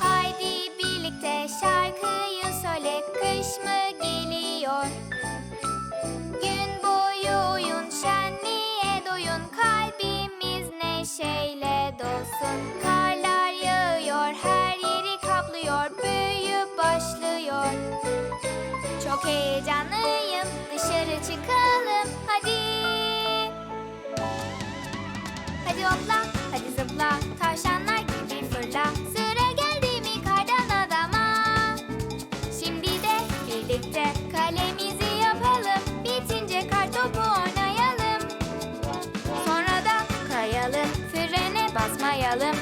Haydi birlikte şarkıyı söyle kış mı geliyor? Gün boyu oyun şenliğe doyun kalbimiz neşeyle dolsun. Karlar yağıyor her yeri kaplıyor büyü başlıyor. Çok heyecanlıyım dışarı çıkalım hadi. Hadi hopla, hadi zıpla, tavşanlar gibi fırla. Sıra geldi mi kardan adama? Şimdi de birlikte kalemizi yapalım. Bitince kar topu oynayalım. Sonra da kayalım, frene basmayalım.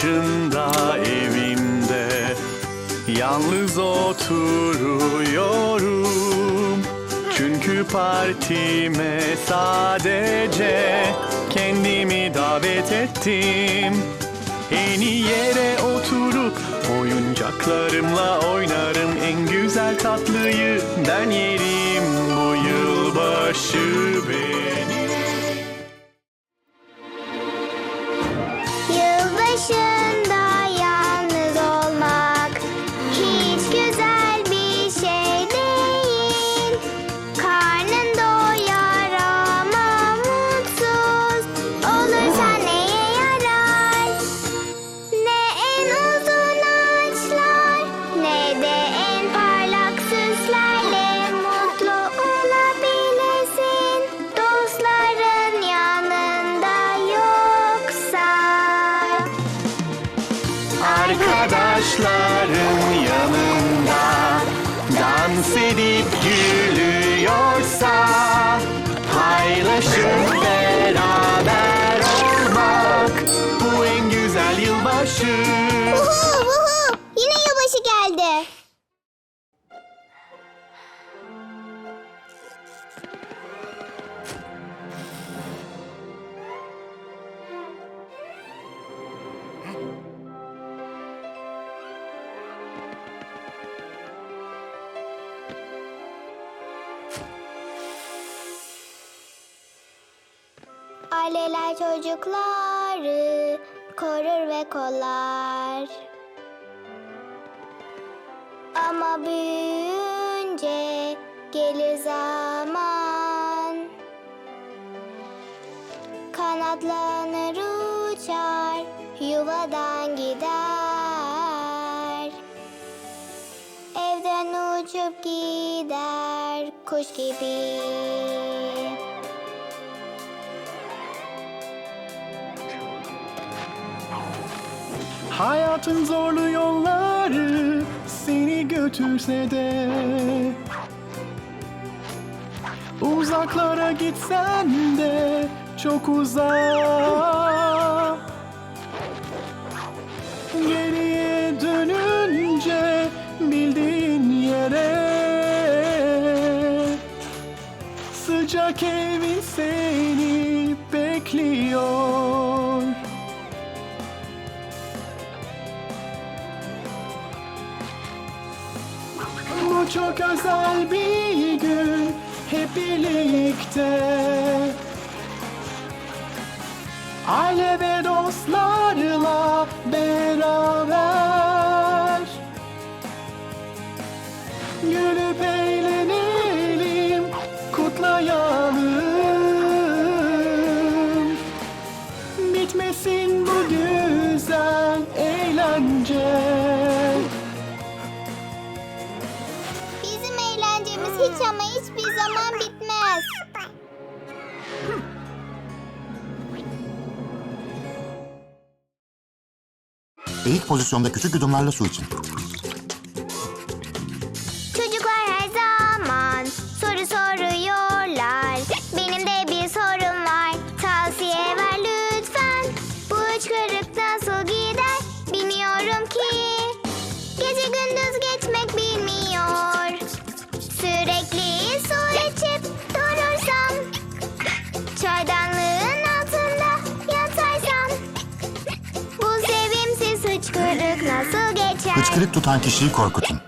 Başında evimde. Yalnız oturuyorum. Çünkü partime sadece Kendimi davet ettim. En iyi yere oturup Oyuncaklarımla oynarım. En güzel tatlıyı ben yerim Bu yılbaşı benim Arkadaşların yanında Dans edip gülüyorsa Paylaşıp beraber olmak Bu en güzel yılbaşı Aileler çocukları korur ve kollar. Ama büyüyünce gelir zaman. Kanatlanır uçar yuvadan gider. Evden uçup gider kuş gibi Hayatın zorlu yolları Seni götürse de. Uzaklara gitsen de Çok uzak. Geriye dönünce bildiğin yere. Sıcak evin çok özel bir gün hep birlikte. Aile ve dostlarla beraber Gülüp eğlenelim, kutlayalım. Bitmesin bu güzel eğlence. Ama hiçbir zaman bitmez. Eğik pozisyonda küçük yudumlarla su için. Hıçkırık tutan kişiyi korkutun.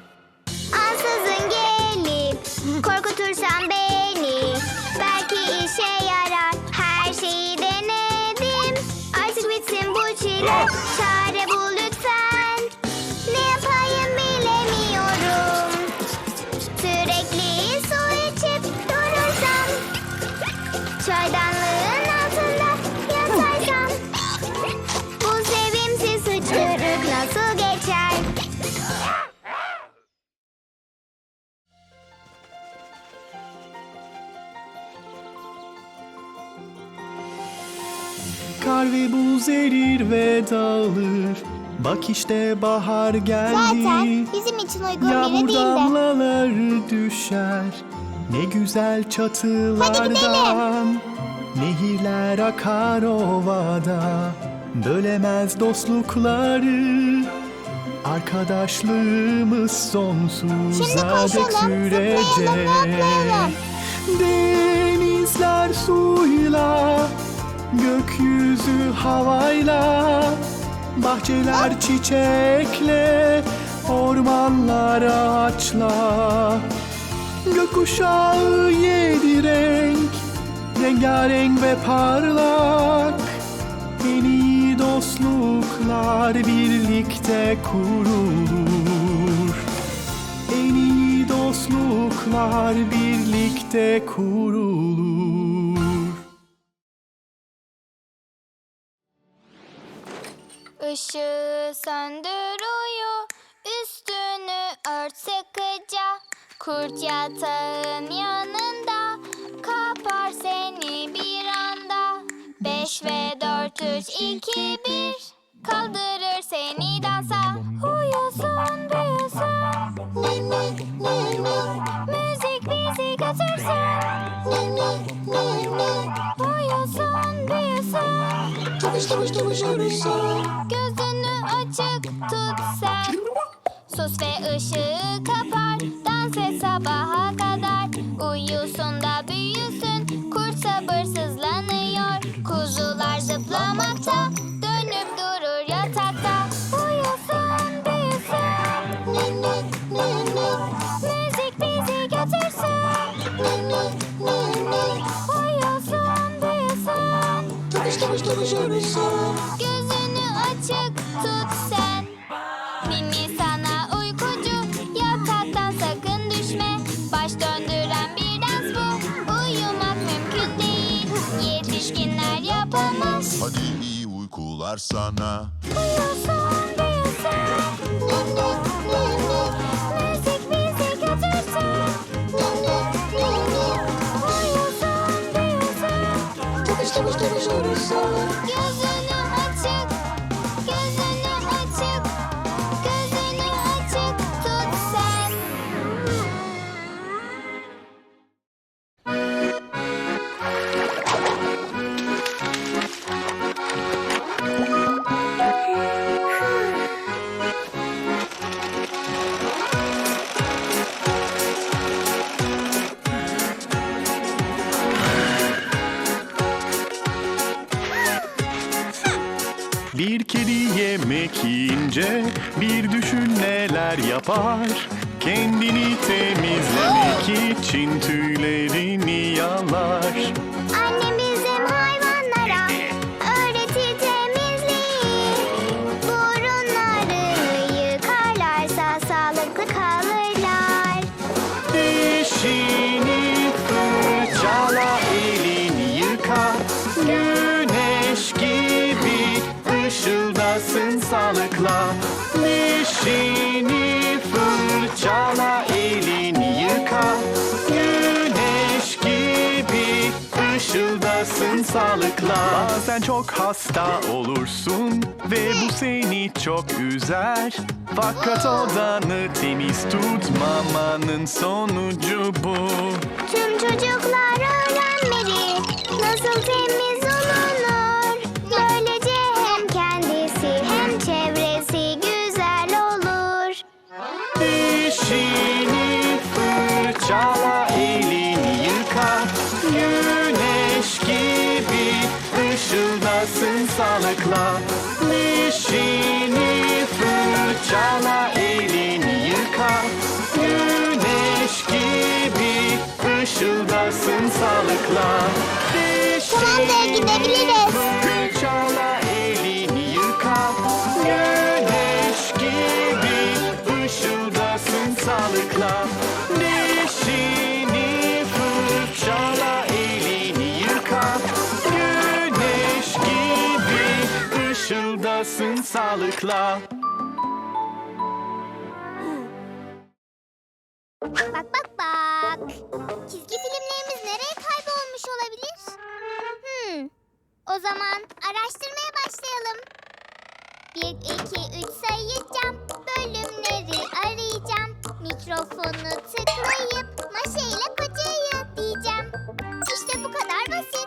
Kar ve buz erir ve dağılır. Bak işte bahar geldi. Zaten bizim için uygun biri Yağmur değildi. damlaları düşer. Ne güzel çatılardan. Nehirler akar ovada. Bölemez dostlukları. Arkadaşlığımız sonsuza dek sürecek. Denizler suyla Gökyüzü havayla Bahçeler çiçekle Ormanlar ağaçla. Gökkuşağı yedi renk Rengarenk ve parlak. En iyi dostluklar birlikte kurulur. En iyi dostluklar birlikte kurulur Işığı söndür uyu, üstünü ört sıkıca. Kurt yatağın yanında, kapar seni bir anda. Beş ve dört, üç, iki, bir, kaldırır seni dansa. Uyusun, büyüsün, ni ni. Müzik bizi götürsün, Gözünü açık tut sen. Sus ve ışığı kapar. Dans et sabaha kadar. Uyusun da büyüsün. Kurt sabırsızlanıyor. Kuzular zıplamakta Gözünü açık tut sen. Mimi sana uykucu. Yataktan sakın düşme. Baş döndüren bir dans bu. Uyumak mümkün değil. Yetişkinler yapamaz. Hadi iyi uykular sana. Uyusun büyüsün Bir kedi yemek yiyince bir düşün neler yapar. Kendini temizlemek için tüylerini yalar sağlıkla. Dişini fırçala elini yıka. Güneş gibi ışıldasın sağlıkla. Bazen çok hasta olursun ve bu seni çok üzer. Fakat odanı temiz tutmamanın sonucu bu. Tüm çocuklar öğrenmeli. Nasıl temiz sağlıkla Dişini fırçala elini yıka Güneş gibi ışıldasın sağlıkla Tamamdır, gidebiliriz. sağlıkla. Bak bak bak. Çizgi filmlerimiz nereye kaybolmuş olabilir? Hmm. O zaman araştırmaya başlayalım. Bir, iki, üç sayacağım. Bölümleri arayacağım. Mikrofonu tıklayıp maşeyle kocayı diyeceğim. İşte bu kadar basit.